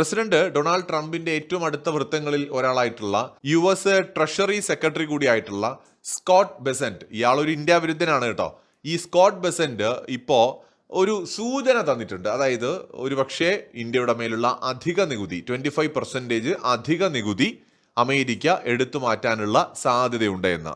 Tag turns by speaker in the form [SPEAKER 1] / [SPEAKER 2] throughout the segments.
[SPEAKER 1] President Donald ട്രംപിന്റെ ഏറ്റവും അടുത്ത വൃത്തങ്ങളിൽ ഒരാളായിട്ടുള്ള യു എസ് ട്രഷറി സെക്രട്ടറി കൂടിയായിട്ടുള്ള സ്കോട്ട് ബെസന്റ്. ഇയാളൊരു ഇന്ത്യ വിരുദ്ധനാണ് കേട്ടോ. ഈ സ്കോട്ട് ബെസന്റ് ഇപ്പോ ഒരു സൂചന തന്നിട്ടുണ്ട്. അതായത് ഒരുപക്ഷെ ഇന്ത്യയുടെ മേലുള്ള അധിക നികുതി ട്വന്റി ഫൈവ് പെർസെന്റേജ് അധിക നികുതി അമേരിക്ക എടുത്തു മാറ്റാനുള്ള സാധ്യതയുണ്ട് എന്ന്.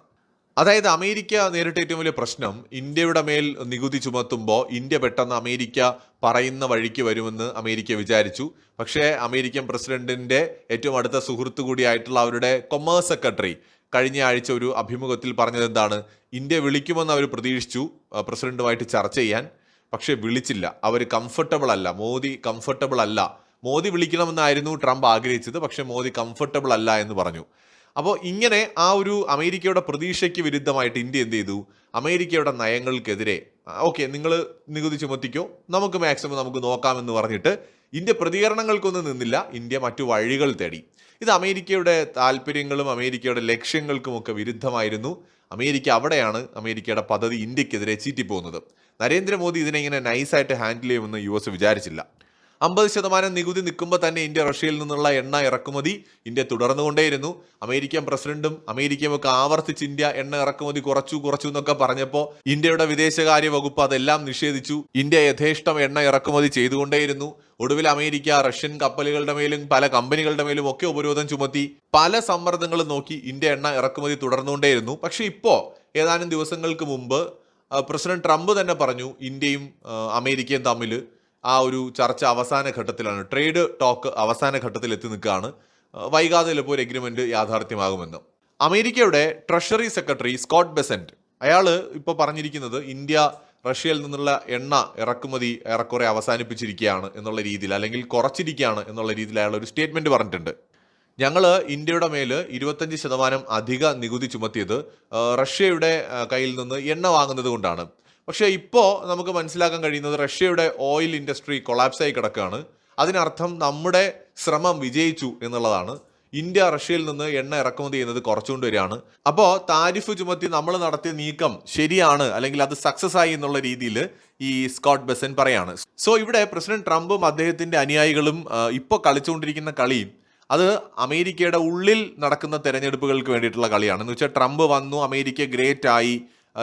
[SPEAKER 1] അതായത് അമേരിക്ക നേരിട്ട ഏറ്റവും വലിയ പ്രശ്നം ഇന്ത്യയുടെ മേൽ നികുതി ചുമത്തുമ്പോൾ ഇന്ത്യ പെട്ടെന്ന് അമേരിക്ക പറയുന്ന വഴിക്ക് വരുമെന്ന് അമേരിക്ക വിചാരിച്ചു. പക്ഷേ അമേരിക്കൻ പ്രസിഡന്റിന്റെ ഏറ്റവും അടുത്ത സുഹൃത്തു കൂടിയായിട്ടുള്ള അവരുടെ കൊമേഴ്സ് സെക്രട്ടറി കഴിഞ്ഞ ആഴ്ച ഒരു അഭിമുഖത്തിൽ പറഞ്ഞത് എന്താണ്? ഇന്ത്യ വിളിക്കുമെന്ന് അവർ പ്രതീക്ഷിച്ചു പ്രസിഡന്റുമായിട്ട് ചർച്ച ചെയ്യാൻ. പക്ഷേ വിളിച്ചില്ല. അവർ കംഫർട്ടബിൾ അല്ല. മോദി കംഫർട്ടബിൾ അല്ല. മോദി വിളിക്കണമെന്നായിരുന്നു ട്രംപ് ആഗ്രഹിച്ചത്. പക്ഷേ മോദി കംഫർട്ടബിൾ അല്ല എന്ന് പറഞ്ഞു. അപ്പോൾ ഇങ്ങനെ ആ ഒരു അമേരിക്കയുടെ പ്രതീക്ഷയ്ക്ക് വിരുദ്ധമായിട്ട് ഇന്ത്യ എന്ത് ചെയ്തു? അമേരിക്കയുടെ നയങ്ങൾക്കെതിരെ ഓക്കെ നിങ്ങൾ നികുതി ചുമത്തിക്കോ നമുക്ക് മാക്സിമം നമുക്ക് നോക്കാമെന്ന് പറഞ്ഞിട്ട് ഇന്ത്യ പ്രതികരണങ്ങൾക്കൊന്നും നിന്നില്ല ഇന്ത്യ മറ്റു വഴികൾ തേടി. ഇത് അമേരിക്കയുടെ താല്പര്യങ്ങളും അമേരിക്കയുടെ ലക്ഷ്യങ്ങൾക്കുമൊക്കെ വിരുദ്ധമായിരുന്നു. അമേരിക്ക അവിടെയാണ് അമേരിക്കയുടെ പദ്ധതി ഇന്ത്യക്കെതിരെ ചീറ്റിപ്പോകുന്നത്. നരേന്ദ്രമോദി ഇതിനെ ഇങ്ങനെ നൈസായിട്ട് ഹാൻഡിൽ ചെയ്യുമെന്ന് യു എസ് വിചാരിച്ചില്ല. അമ്പത് ശതമാനം നികുതി നിൽക്കുമ്പോൾ തന്നെ ഇന്ത്യ റഷ്യയിൽ നിന്നുള്ള എണ്ണ ഇറക്കുമതി ഇന്ത്യ തുടർന്നുകൊണ്ടേയിരുന്നു. അമേരിക്കൻ പ്രസിഡന്റും അമേരിക്കയും ഒക്കെ ആവർത്തിച്ച് ഇന്ത്യ എണ്ണ ഇറക്കുമതി കുറച്ചു കുറച്ചു എന്നൊക്കെ പറഞ്ഞപ്പോൾ ഇന്ത്യയുടെ വിദേശകാര്യ വകുപ്പ് അതെല്ലാം നിഷേധിച്ചു. ഇന്ത്യ യഥേഷ്ടം എണ്ണ ഇറക്കുമതി ചെയ്തുകൊണ്ടേയിരുന്നു. ഒടുവിൽ അമേരിക്ക റഷ്യൻ കപ്പലുകളുടെ മേലും പല കമ്പനികളുടെ മേലും ഒക്കെ ഉപരോധം ചുമത്തി. പല സമ്മർദ്ദങ്ങളും നോക്കി ഇന്ത്യ എണ്ണ ഇറക്കുമതി തുടർന്നുകൊണ്ടേയിരുന്നു. പക്ഷേ ഇപ്പോൾ ഏതാനും ദിവസങ്ങൾക്ക് മുമ്പ് പ്രസിഡന്റ് ട്രംപ് തന്നെ പറഞ്ഞു ഇന്ത്യയും അമേരിക്കയും തമ്മിൽ ആ ഒരു ചർച്ച അവസാന ഘട്ടത്തിലാണ്. ട്രേഡ് ടോക്ക് അവസാന ഘട്ടത്തിൽ എത്തി നിൽക്കുകയാണ് വൈകാതെ ചിലപ്പോൾ ഒരു എഗ്രിമെന്റ് യാഥാർത്ഥ്യമാകുമെന്ന്. അമേരിക്കയുടെ ട്രഷറി സെക്രട്ടറി സ്കോട്ട് ബെസന്റ് അയാൾ ഇപ്പോൾ പറഞ്ഞിരിക്കുന്നത് ഇന്ത്യ റഷ്യയിൽ നിന്നുള്ള എണ്ണ ഇറക്കുമതി ഏറെക്കുറെ അവസാനിപ്പിച്ചിരിക്കുകയാണ് എന്നുള്ള രീതിയിൽ അല്ലെങ്കിൽ കുറച്ചിരിക്കുകയാണ് എന്നുള്ള രീതിയിൽ അയാൾ ഒരു സ്റ്റേറ്റ്മെന്റ് പറഞ്ഞിട്ടുണ്ട്. ഞങ്ങൾ ഇന്ത്യയുടെ മേൽ ഇരുപത്തഞ്ച് ശതമാനം അധിക നികുതി ചുമത്തിയത് റഷ്യയുടെ കയ്യിൽ നിന്ന് എണ്ണ വാങ്ങുന്നത് കൊണ്ടാണ്. പക്ഷേ ഇപ്പോൾ നമുക്ക് മനസ്സിലാക്കാൻ കഴിയുന്നത് റഷ്യയുടെ ഓയിൽ ഇൻഡസ്ട്രി കൊളാപ്സായി കിടക്കുകയാണ്. അതിനർത്ഥം നമ്മുടെ ശ്രമം വിജയിച്ചു എന്നുള്ളതാണ്. ഇന്ത്യ റഷ്യയിൽ നിന്ന് എണ്ണ ഇറക്കുമതി ചെയ്യുന്നത് കുറച്ചുകൊണ്ട് വരികയാണ്. അപ്പോൾ താരിഫ് ചുമത്തി നമ്മൾ നടത്തിയ നീക്കം ശരിയാണ് അല്ലെങ്കിൽ അത് സക്സസ് ആയി എന്നുള്ള രീതിയിൽ ഈ സ്കോട്ട് ബെസൻ പറയാണ്. സോ ഇവിടെ പ്രസിഡന്റ് ട്രംപും അദ്ദേഹത്തിന്റെ അനുയായികളും ഇപ്പോൾ കളിച്ചുകൊണ്ടിരിക്കുന്ന കളി അത് അമേരിക്കയുടെ ഉള്ളിൽ നടക്കുന്ന തെരഞ്ഞെടുപ്പുകൾക്ക് വേണ്ടിയിട്ടുള്ള കളിയാണ്. എന്ന് വെച്ചാൽ ട്രംപ് വന്നു അമേരിക്ക ഗ്രേറ്റ് ആയി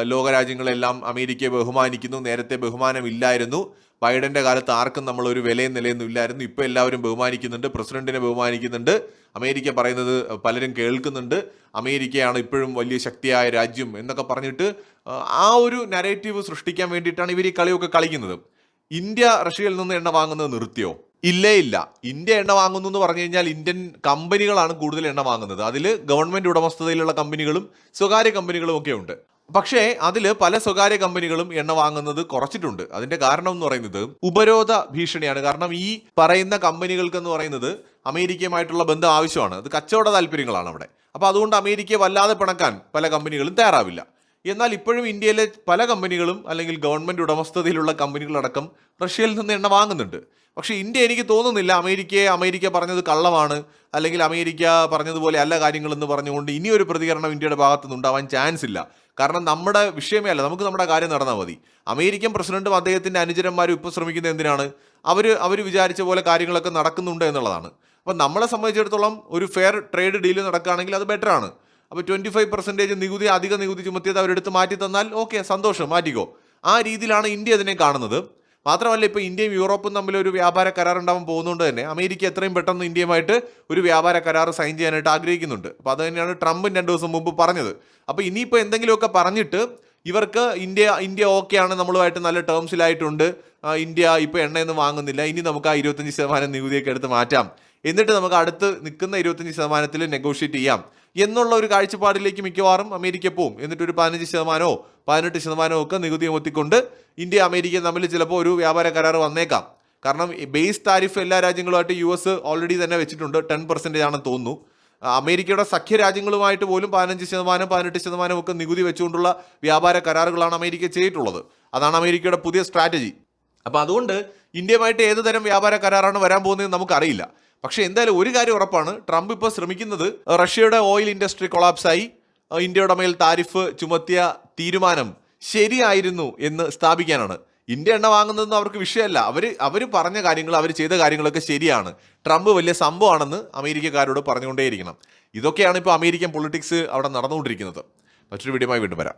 [SPEAKER 1] ലോകരാജ്യങ്ങളെല്ലാം അമേരിക്കയെ ബഹുമാനിക്കുന്നു. നേരത്തെ ബഹുമാനമില്ലായിരുന്നു. ബൈഡന്റെ കാലത്ത് ആർക്കും നമ്മൾ ഒരു വിലയും നിലയൊന്നും ഇല്ലായിരുന്നു. ഇപ്പോൾ എല്ലാവരും ബഹുമാനിക്കുന്നുണ്ട്. പ്രസിഡന്റിനെ ബഹുമാനിക്കുന്നുണ്ട്. അമേരിക്ക പറയുന്നത് പലരും കേൾക്കുന്നുണ്ട്. അമേരിക്കയാണ് ഇപ്പോഴും വലിയ ശക്തിയായ രാജ്യം എന്നൊക്കെ പറഞ്ഞിട്ട് ആ, ഒരു നരേറ്റീവ് സൃഷ്ടിക്കാൻ വേണ്ടിയിട്ടാണ് ഇവർ ഈ കളിയൊക്കെ കളിക്കുന്നത്. ഇന്ത്യ റഷ്യയിൽ നിന്ന് എണ്ണ വാങ്ങുന്നത് നിർത്തിയോ? ഇല്ലേ ഇല്ല. ഇന്ത്യ എണ്ണ വാങ്ങുന്നു എന്ന് പറഞ്ഞു കഴിഞ്ഞാൽ ഇന്ത്യൻ കമ്പനികളാണ് കൂടുതൽ എണ്ണ വാങ്ങുന്നത്. അതിൽ ഗവൺമെന്റ് ഉടമസ്ഥതയിലുള്ള കമ്പനികളും സ്വകാര്യ കമ്പനികളും ഒക്കെ ഉണ്ട്. പക്ഷേ അതിൽ പല സ്വകാര്യ കമ്പനികളും എണ്ണ വാങ്ങുന്നത് കുറച്ചിട്ടുണ്ട്. അതിന്റെ കാരണം എന്ന് പറയുന്നത് ഉപരോധ ഭീഷണിയാണ്. കാരണം ഈ പറയുന്ന കമ്പനികൾക്ക് എന്ന് പറയുന്നത് അമേരിക്കയുമായിട്ടുള്ള ബന്ധം ആവശ്യമാണ്. അത് കച്ചവട താല്പര്യങ്ങളാണ് അവിടെ. അപ്പോൾ അതുകൊണ്ട് അമേരിക്കയെ വല്ലാതെ പിണക്കാൻ പല കമ്പനികളും തയ്യാറാവില്ല. എന്നാൽ ഇപ്പോഴും ഇന്ത്യയിലെ പല കമ്പനികളും അല്ലെങ്കിൽ ഗവൺമെന്റ് ഉടമസ്ഥതയിലുള്ള കമ്പനികളടക്കം റഷ്യയിൽ നിന്ന് എണ്ണ വാങ്ങുന്നുണ്ട്. പക്ഷേ ഇന്ത്യ എനിക്ക് തോന്നുന്നില്ല അമേരിക്കയെ അമേരിക്ക പറഞ്ഞത് കള്ളമാണ് അല്ലെങ്കിൽ അമേരിക്ക പറഞ്ഞതുപോലെ അല്ല കാര്യങ്ങളെന്ന് പറഞ്ഞുകൊണ്ട് ഇനിയൊരു പ്രതികരണം ഇന്ത്യയുടെ ഭാഗത്തുനിന്ന് ഉണ്ടാവാൻ ചാൻസ് ഇല്ല. കാരണം നമ്മുടെ വിഷയമേ അല്ല നമുക്ക് നമ്മുടെ കാര്യം നടന്നാൽ മതി. അമേരിക്കൻ പ്രസിഡന്റും അദ്ദേഹത്തിന്റെ അനുചരന്മാരും ഇപ്പോൾ ശ്രമിക്കുന്നത് എന്തിനാണ്? അവർ അവർ വിചാരിച്ച പോലെ കാര്യങ്ങളൊക്കെ നടക്കുന്നുണ്ട് എന്നുള്ളതാണ്. അപ്പം നമ്മളെ സംബന്ധിച്ചിടത്തോളം ഒരു ഫെയർ ട്രേഡ് ഡീൽ നടക്കുകയാണെങ്കിൽ അത് ബെറ്റർ ആണ്. അപ്പോൾ ട്വന്റി ഫൈവ് പെർസെന്റേജ് നികുതി അധിക നികുതി ചുമത്തിയത് അവരെടുത്ത് മാറ്റി തന്നാൽ ഓക്കെ സന്തോഷം മാറ്റിക്കോ. ആ രീതിയിലാണ് ഇന്ത്യ അതിനെ കാണുന്നത്. മാത്രമല്ല ഇപ്പോൾ ഇന്ത്യയും യൂറോപ്പും തമ്മിൽ ഒരു വ്യാപാര കരാർ ഉണ്ടാവാൻ പോകുന്നതുകൊണ്ട് തന്നെ അമേരിക്ക എത്രയും പെട്ടെന്ന് ഇന്ത്യയുമായിട്ട് ഒരു വ്യാപാര കരാർ സൈൻ ചെയ്യാനായിട്ട് ആഗ്രഹിക്കുന്നുണ്ട്. അപ്പോൾ അത് തന്നെയാണ് ട്രംപും രണ്ട് ദിവസം മുമ്പ് പറഞ്ഞത്. അപ്പോൾ ഇനിയിപ്പോൾ എന്തെങ്കിലുമൊക്കെ പറഞ്ഞിട്ട് ഇവർക്ക് ഇന്ത്യ ഇന്ത്യ ഓക്കെയാണ് നമ്മളുമായിട്ട് നല്ല ടേംസിലായിട്ടുണ്ട് ഇന്ത്യ ഇപ്പോൾ എണ്ണയൊന്നും വാങ്ങുന്നില്ല. ഇനി നമുക്ക് ആ ഇരുപത്തഞ്ച് ശതമാനം നികുതിയൊക്കെ എടുത്ത് മാറ്റാം. എന്നിട്ട് നമുക്ക് അടുത്ത് നിൽക്കുന്ന ഇരുപത്തഞ്ച് ശതമാനത്തിൽ നെഗോഷിയേറ്റ് ചെയ്യാം. എന്നുള്ള ഒരു കാഴ്ചപ്പാടിലേക്ക് മിക്കവാറും അമേരിക്ക പോവും. എന്നിട്ട് ഒരു പതിനഞ്ച് ശതമാനമോ പതിനെട്ട് ശതമാനമോ ഒക്കെ നികുതി ചുമത്തിക്കൊണ്ട് ഇന്ത്യ അമേരിക്ക തമ്മിൽ ചിലപ്പോൾ ഒരു വ്യാപാര കരാർ വന്നേക്കാം. കാരണം ബേസ് താരിഫ് എല്ലാ രാജ്യങ്ങളുമായിട്ട് യു എസ് ഓൾറെഡി തന്നെ വെച്ചിട്ടുണ്ട്. ടെൻ പെർസെന്റേജ് ആണെന്ന് തോന്നുന്നു. അമേരിക്കയുടെ സഖ്യ രാജ്യങ്ങളുമായിട്ട് പോലും പതിനഞ്ച് ശതമാനം പതിനെട്ട് ശതമാനം ഒക്കെ നികുതി വെച്ചുകൊണ്ടുള്ള വ്യാപാര കരാറുകളാണ് അമേരിക്ക ചെയ്തിട്ടുള്ളത്. അതാണ് അമേരിക്കയുടെ പുതിയ സ്ട്രാറ്റജി അപ്പോൾ അതുകൊണ്ട് ഇന്ത്യയുമായിട്ട് ഏത് തരം വ്യാപാര കരാറാണ് വരാൻ പോകുന്നത് നമുക്കറിയില്ല. പക്ഷേ എന്തായാലും ഒരു കാര്യം ഉറപ്പാണ്. ട്രംപ് ഇപ്പോൾ ശ്രമിക്കുന്നത് റഷ്യയുടെ ഓയിൽ ഇൻഡസ്ട്രി കൊളാപ്സായി ഇന്ത്യയുടെ മേൽ താരിഫ് ചുമത്തിയ തീരുമാനം ശരിയായിരുന്നു എന്ന് സ്ഥാപിക്കാനാണ്. ഇന്ത്യ എണ്ണ വാങ്ങുന്നതൊന്നും അവർക്ക് വിഷയമല്ല. അവർ അവർ പറഞ്ഞ കാര്യങ്ങൾ അവർ ചെയ്ത കാര്യങ്ങളൊക്കെ ശരിയാണ്. ട്രംപ് വലിയ സംഭവമാണെന്ന് അമേരിക്കക്കാരോട് പറഞ്ഞുകൊണ്ടേയിരിക്കണം. ഇതൊക്കെയാണ് ഇപ്പോൾ അമേരിക്കൻ പൊളിറ്റിക്സ് അവിടെ നടന്നുകൊണ്ടിരിക്കുന്നത്. മറ്റൊരു വീഡിയോമായി വീണ്ടും വരാം.